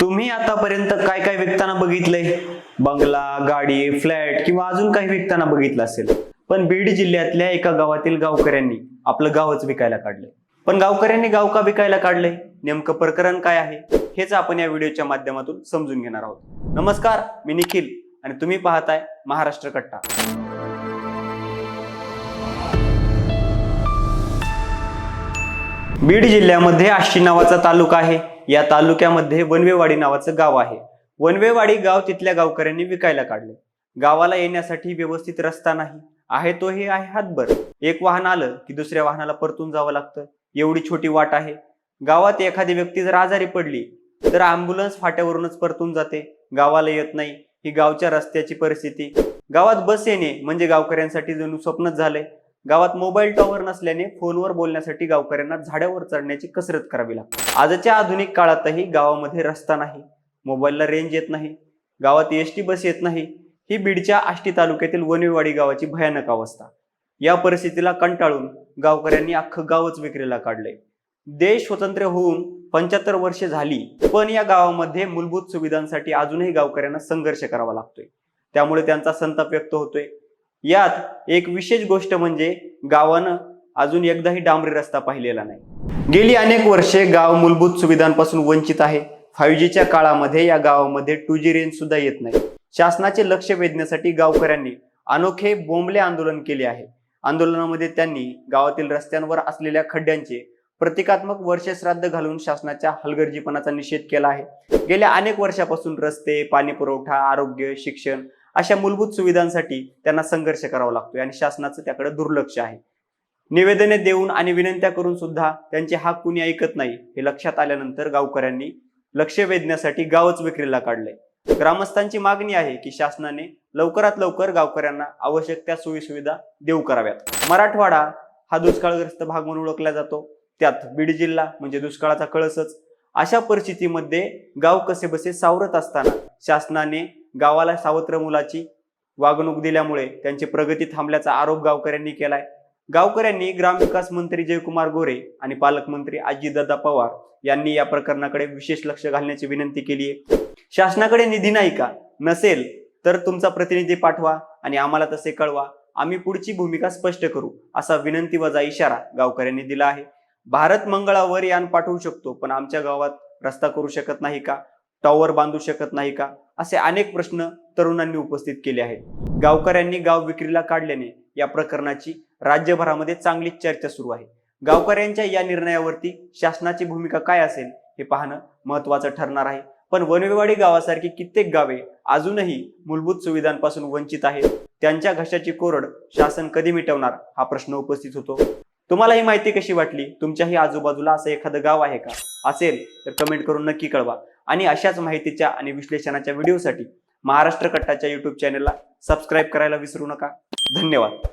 तुम्ही आतापर्यंत काय काय विकताना बघितलंय बंगला गाडी फ्लॅट किंवा अजून काही विकताना बघितलं असेल? पण बीड जिल्ह्यातल्या एका गावातील गावकऱ्यांनी आपलं गावच विकायला काढलंय. पण गावकऱ्यांनी गाव का विकायला काढलंय? नेमकं प्रकरण काय आहे? हेच आपण या व्हिडिओच्या माध्यमातून समजून घेणार आहोत. नमस्कार मी निखिल आणि तुम्ही पाहताय महाराष्ट्र कट्टा. बीड जिल्ह्यामध्ये आष्टी नावाचा तालुका आहे. या तालुक्यामध्ये वनवेवाडी नावाचं गाव आहे. वनवेवाडी गाव तिथल्या गावकऱ्यांनी विकायला काढले. गावाला येण्यासाठी व्यवस्थित रस्ता नाही. आहे तो हे आहे हातभर. एक वाहन आलं की दुसऱ्या वाहनाला परतून जावं लागतं. एवढी छोटी वाट आहे. गावात एखादी व्यक्ती जर आजारी पडली तर अँब्युलन्स फाट्यावरूनच परतून जाते. गावाला येत नाही. ही गावच्या रस्त्याची परिस्थिती. गावात बस येणे म्हणजे गावकऱ्यांसाठी जणू स्वप्नच झालंय. गावात मोबाईल टॉवर नसल्याने फोनवर बोलण्यासाठी गावकऱ्यांना झाडावर चढण्याची कसरत करावी लागते. आजच्या आधुनिक काळातही गावामध्ये रस्ता नाही मोबाईलला रेंज येत नाही गावात एस टी बस येत नाही ही बीडच्या आष्टी तालुक्यातील वनविवाडी गावाची भयानक अवस्था. या परिस्थितीला कंटाळून गावकऱ्यांनी अख्खं गावच विक्रीला काढलंय. देश स्वतंत्र होऊन पंच्याहत्तर वर्षे झाली पण या गावामध्ये मूलभूत सुविधांसाठी अजूनही गावकऱ्यांना संघर्ष करावा लागतोय. त्यामुळे त्यांचा संताप व्यक्त होतोय. यात एक विशेष गोष्ट म्हणजे गावानं अजून एकदाही डांबरी रस्ता पाहिलेला नाही. गेली अनेक वर्षे गाव मूलभूत सुविधांपासून वंचित आहे. फाईव्ह जीच्या काळामध्ये या गावामध्ये टू जी रेंज सुद्धा येत नाही. शासनाचे लक्ष वेधण्यासाठी गावकऱ्यांनी अनोखे बोंबले आंदोलन केले आहे. आंदोलनामध्ये त्यांनी गावातील रस्त्यांवर असलेल्या खड्ड्यांचे प्रतिकात्मक वर्ष श्राद्ध घालून शासनाच्या हलगर्जीपणाचा निषेध केला आहे. गेल्या अनेक वर्षापासून रस्ते पाणी पुरवठा आरोग्य शिक्षण अशा मूलभूत सुविधांसाठी त्यांना संघर्ष करावा लागतोय आणि शासनाचं त्याकडे दुर्लक्ष आहे. निवेदने देऊन आणि विनंत्या करून सुद्धा त्यांचे हाक कुणी ऐकत नाही हे लक्षात आल्यानंतर गावकऱ्यांनी लक्ष वेधण्यासाठी गावच विक्रीला काढलंय. ग्रामस्थांची मागणी आहे की शासनाने लवकरात लवकर गावकऱ्यांना आवश्यक त्या सोयी सुविधा देऊ कराव्यात. मराठवाडा हा दुष्काळग्रस्त भाग म्हणून ओळखला जातो. त्यात बीड जिल्हा म्हणजे दुष्काळाचा कळसच. अशा परिस्थितीमध्ये गाव कसे बसे सावरत असताना शासनाने गावाला सावत्र मुलाची वागणूक दिल्यामुळे त्यांची प्रगती थांबल्याचा आरोप गावकऱ्यांनी केलाय. गावकऱ्यांनी ग्रामविकास मंत्री जयकुमार गोरे आणि पालकमंत्री आजीदादा पवार यांनी या प्रकरणाकडे विशेष लक्ष घालण्याची विनंती केली आहे. शासनाकडे निधी नाही का? नसेल तर तुमचा प्रतिनिधी पाठवा आणि आम्हाला तसे कळवा. आम्ही पुढची भूमिका स्पष्ट करू असा विनंती वजा इशारा गावकऱ्यांनी दिला आहे. भारत मंगळावर यान पाठवू शकतो पण आमच्या गावात रस्ता करू शकत नाही का? टॉवर बांधू शकत नाही का? असे अनेक प्रश्न तरुणांनी उपस्थित केले आहेत. गावकऱ्यांनी गाव विक्रीला काढल्याने या प्रकरणाची राज्यभरामध्ये चांगली चर्चा सुरू आहे. गावकऱ्यांच्या या निर्णयावरती शासनाची भूमिका काय असेल हे पाहणं महत्वाचं ठरणार आहे. पण वनवेवाडी गावासारखी कित्येक गावे अजूनही मूलभूत सुविधांपासून वंचित आहेत. त्यांच्या घशाची कोरड शासन कधी मिटवणार हा प्रश्न उपस्थित होतो. तुम्हाला ही माहिती कशी वाटली? तुमच्याही आजूबाजूला असं एखादं गाव आहे का? असेल तर कमेंट करून नक्की कळवा. आणि अशाच माहितीच्या आणि विश्लेषणाच्या व्हिडिओसाठी महाराष्ट्र कट्टाच्या युट्यूब चॅनलला सबस्क्राईब करायला विसरू नका. धन्यवाद.